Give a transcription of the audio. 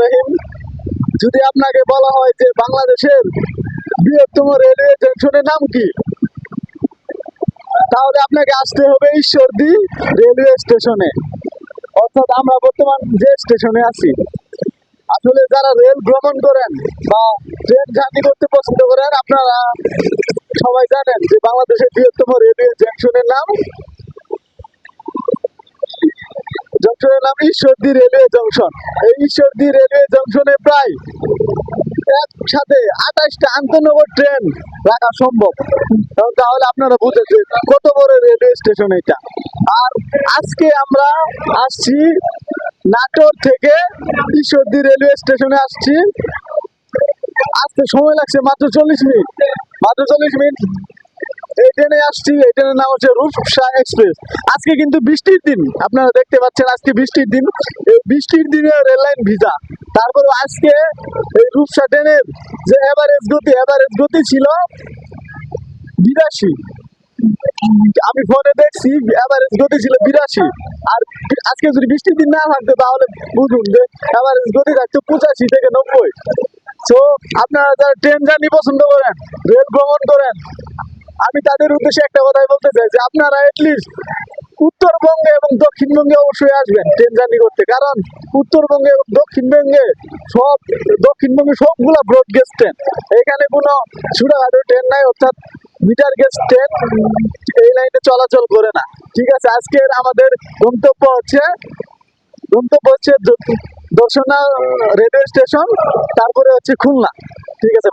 রহিম। যদি আপনাকে বলা হয় যে বাংলাদেশের বৃহত্তম রেলওয়ে জংশনের নাম কি, তাহলে আপনাকে আসতে হবে ঈশ্বরদী রেলওয়ে স্টেশনে। অর্থাৎ আমরা বর্তমান যে স্টেশনে আছি, আসলে যারা রেল ভ্রমণ করেন বা ট্রেন জার্নি করতে পছন্দ করেন, আপনারা সবাই জানেন যে বাংলাদেশের বৃহত্তম রেলওয়ে জংশনের নাম জংশনের নাম ঈশ্বরদী রেলওয়ে জংশন। এই ঈশ্বরদী রেলওয়ে জংশনে প্রায় একসাথে আঠাশটা আন্তনগর ট্রেন রাখা সম্ভব। তাহলে আপনারা বুঝেছেন কত বড় রেলওয়ে স্টেশন এটা। আর আজকে আমরা আসছি নাটোর থেকে ঈশ্বরদী রেলওয়ে স্টেশনে আসছি। আসতে সময় লাগছে মাত্র চল্লিশ মিনিট। মাত্র চল্লিশ মিনিট। এই ট্রেনে আসছি, এই ট্রেনের নাম হচ্ছে রূপসা এক্সপ্রেস। আজকে কিন্তু বৃষ্টির দিন, আপনারা দেখতে পাচ্ছেন আজকে বৃষ্টির দিন। এই বৃষ্টির দিনে রেল লাইন ভিজা। তারপরে আজকে এই রূপসা ট্রেনের যে এভারেজ গতি এভারেজ গতি ছিল বিরাশি। আমি ফোনে দেখছি এভারেজ গতি ছিল বিরাশি। আর আজকে যদি বৃষ্টির দিন না থাকতো, তাহলে বুঝুন যে এভারেজ গতি থাকতো পঁচাশি থেকে নব্বই। তো আপনারা যারা ট্রেন জার্নি পছন্দ করেন, রেল ভ্রমণ করেন আমি তাদের উদ্দেশ্যে একটা কথাই বলতে চাই যে আপনারা এটলিস্ট উত্তরবঙ্গে এবং দক্ষিণবঙ্গে অবশ্যই আসবেন ট্রেন জার্নি করতে। কারণ উত্তরবঙ্গে এবং দক্ষিণবঙ্গে সব, দক্ষিণবঙ্গে সবগুলা ব্রড গেজ ট্রেন এখানে কোনো ছোটখাটো ট্রেন নাই, অর্থাৎ মিটার গেজ ট্রেন এই লাইনে চলাচল করে না। ঠিক আছে, আজকের আমাদের গন্তব্য হচ্ছে গন্তব্য হচ্ছে দর্শনা, রেলওয়ে স্টেশন, তারপরে হচ্ছে খুলনা। ঠিক আছে